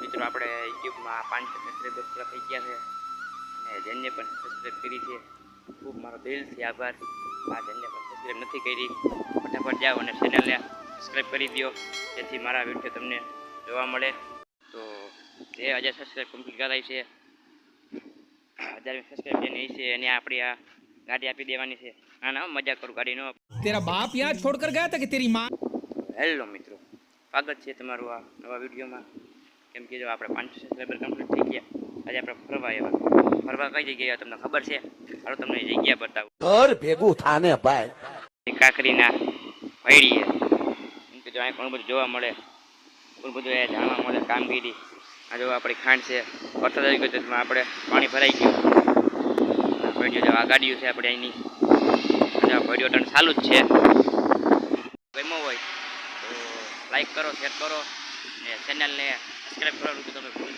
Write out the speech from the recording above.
મિત્રો આપણે યુટ્યુબમાં પાંચસો સબસ્ક્રાઈબર પૂરા થઈ ગયા છે. અને જેમને પણ સબસ્ક્રાઈબ કરી છે ખૂબ મારો દિલથી આભાર. આ જેમને પણ સબસ્ક્રાઈબ નથી કરી ફટાફટ જાઓ અને ચેનલને સબસ્ક્રાઈબ કરી દો જેથી મારા વીડિયો તમને જોવા મળે. તો એ હજાર સબસ્ક્રાઈબ કમ્પ્લીટ કરાય છે હજાર સબસ્ક્રાઈબ જેને છે એને આપણી આ ગાડી આપી દેવાની છે. ના ના મજા કરું ગાડીનો તેરા બાપ યાદ છોડકર ગયા હતા કે તેરી માં? હેલો મિત્રો સ્વાગત છે તમારું આ નવા વિડીયોમાં કેમ કે જો આપણે પાંચસો સબસ્ક્રાઈબર કમ્પ્લીટ થઈ ગયા આજે આપણે ફરવા આવ્યા. ફરવા કઈ જગ્યાએ તમને ખબર છે? હાલો તમને જગ્યા બતાવું. ઘર ભેગું થાને ભાઈ. કાકરીના ભૈડીએ એમ કે જો અહીંયા ઘણું બધું જોવા મળે ઘણું બધું એ જાણવા મળે કામગીરી. આ જો આપણી ખાંડ છે વરસાદ આવી ગયો તો આપણે પાણી ભરાઈ ગયું. આ ભૈડીઓ જો આ ગાડીઓ છે આપણે અહીંની. ભૈડીઓ ટન ચાલુ જ છે. ગમ્યો હોય તો લાઈક કરો શેર કરો. ચેનલને સબસ્ક્રાઈબ કરવાનું તમે ભૂલતા